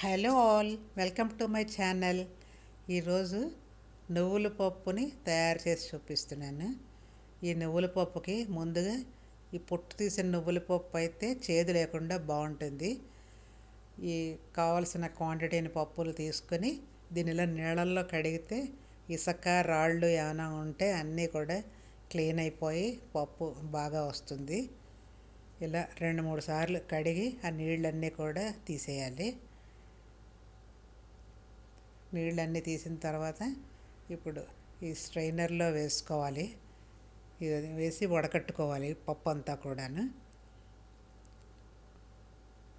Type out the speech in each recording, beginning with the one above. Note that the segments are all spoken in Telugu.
Hello all welcome to my channel. ఈరోజు నువ్వుల పప్పుని తయారు చేసి చూపిస్తున్నాను. ఈ నువ్వుల పప్పుకి ముందుగా ఈ పొట్టు తీసిన నువ్వుల పప్పు అయితే చేదు లేకుండా బాగుంటుంది. ఈ కావలసిన క్వాంటిటీని పప్పులు తీసుకొని దీనిలో నీళ్ళల్లో కడిగితే ఇసుక రాళ్ళు ఏమైనా ఉంటే అన్నీ కూడా క్లీన్ అయిపోయి పప్పు బాగా వస్తుంది. ఇలా రెండు మూడు సార్లు కడిగి ఆ నీళ్ళన్నీ కూడా తీసేయాలి. నీళ్ళన్నీ తీసిన తర్వాత ఇప్పుడు ఈ స్ట్రైనర్లో వేసుకోవాలి. ఇది వేసి వడకట్టుకోవాలి పప్పు అంతా కూడాను.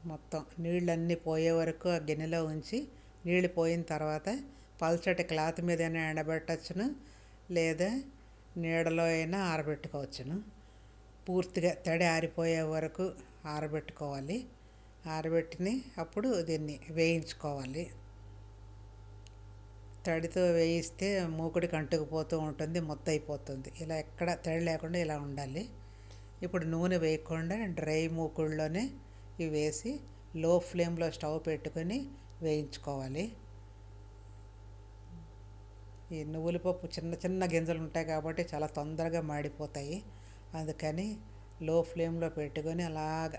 మొత్తం నీళ్ళన్నీ పోయే వరకు ఆ గిన్నెలో ఉంచి నీళ్ళు పోయిన తర్వాత పల్చటి క్లాత్ మీద అయినా ఎండబెట్టచ్చును లేదా నీడలో అయినా ఆరబెట్టుకోవచ్చును. పూర్తిగా తడి ఆరిపోయే వరకు ఆరబెట్టుకోవాలి. ఆరబెట్టిని అప్పుడు దీన్ని వేయించుకోవాలి. తడితో వేయిస్తే మూకుడికి అంటుకుపోతూ ఉంటుంది ముత్తయిపోతుంది. ఇలా ఎక్కడ తడి లేకుండా ఇలా ఉండాలి. ఇప్పుడు నూనె వేయకుండా డ్రై మూకుడులోనే ఇవి వేసి లో ఫ్లేమ్లో స్టవ్ పెట్టుకొని వేయించుకోవాలి. ఈ నువ్వుల పప్పు చిన్న చిన్న గింజలు ఉంటాయి కాబట్టి చాలా తొందరగా మాడిపోతాయి. అందుకని లో ఫ్లేమ్లో పెట్టుకొని అలాగ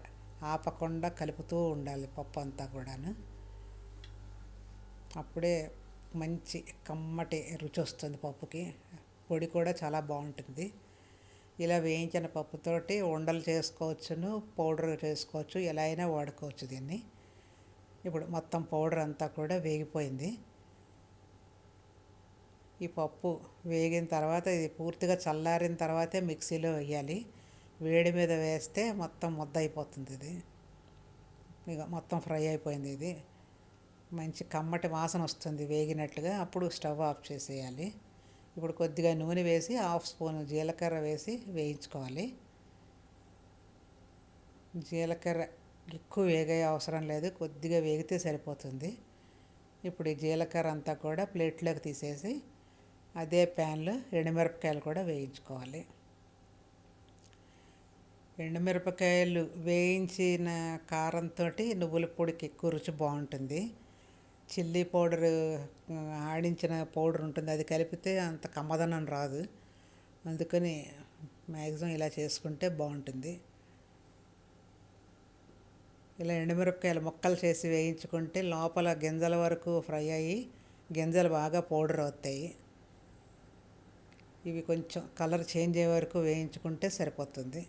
ఆపకుండా కలుపుతూ ఉండాలి పప్పు అంతా కూడాను. అప్పుడే మంచి కమ్మటి రుచి వస్తుంది పప్పుకి. పొడి కూడా చాలా బాగుంటుంది. ఇలా వేయించిన పప్పుతోటి ఉండలు చేసుకోవచ్చును పౌడర్ చేసుకోవచ్చు ఎలా అయినా వాడుకోవచ్చు దీన్ని. ఇప్పుడు మొత్తం పౌడర్ అంతా కూడా వేగిపోయింది. ఈ పప్పు వేగిన తర్వాత ఇది పూర్తిగా చల్లారిన తర్వాతే మిక్సీలో వేయాలి. వేడి మీద వేస్తే మొత్తం ముద్ద అయిపోతుంది ఇది. ఇక మొత్తం ఫ్రై అయిపోయింది ఇది. మంచి కమ్మటి వాసన వస్తుంది వేగినట్లుగా అప్పుడు స్టవ్ ఆఫ్ చేసేయాలి. ఇప్పుడు కొద్దిగా నూనె వేసి హాఫ్ స్పూన్ జీలకర్ర వేసి వేయించుకోవాలి. జీలకర్ర ఎక్కువ వేగే అవసరం లేదు కొద్దిగా వేగితే సరిపోతుంది. ఇప్పుడు ఈ జీలకర్ర అంతా కూడా ప్లేట్లోకి తీసేసి అదే ప్యాన్లో ఎండుమిరపకాయలు కూడా వేయించుకోవాలి. ఎండుమిరపకాయలు వేయించిన కారంతో నువ్వుల పొడికి ఎక్కువ రుచి బాగుంటుంది. చిల్లీ పౌడర్ ఆడించిన పౌడర్ ఉంటుంది అది కలిపితే అంత కమ్మదనం రాదు. అందుకని మ్యాక్సిమం ఇలా చేసుకుంటే బాగుంటుంది. ఇలా ఎండుమిరపకాయలు ముక్కలు చేసి వేయించుకుంటే లోపల గింజల వరకు ఫ్రై అయ్యి గింజలు బాగా పౌడర్ అవుతాయి. ఇవి కొంచెం కలర్ చేంజ్ అయ్యే వరకు వేయించుకుంటే సరిపోతుంది.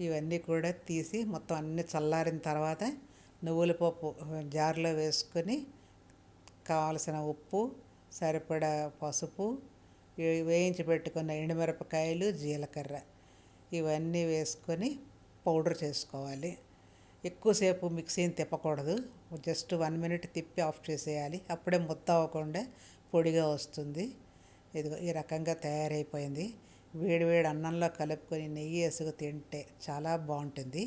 ఇవన్నీ కూడా తీసి మొత్తం అన్నీ చల్లారిన తర్వాత నువ్వుల పప్పు జార్లో వేసుకొని కావలసిన ఉప్పు సరిపడా పసుపు వేయించి పెట్టుకున్న ఎండుమిరపకాయలు జీలకర్ర ఇవన్నీ వేసుకొని పౌడర్ చేసుకోవాలి. ఎక్కువసేపు మిక్సీని తిప్పకూడదు. జస్ట్ వన్ మినిట్ తిప్పి ఆఫ్ చేసేయాలి. అప్పుడే ముద్ద అవ్వకుండా పొడిగా వస్తుంది. ఇది ఈ రకంగా తయారైపోయింది. వేడి వేడి అన్నంలో కలుపుకొని నెయ్యి వేసుకు తింటే చాలా బాగుంటుంది.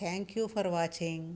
Thank you for watching.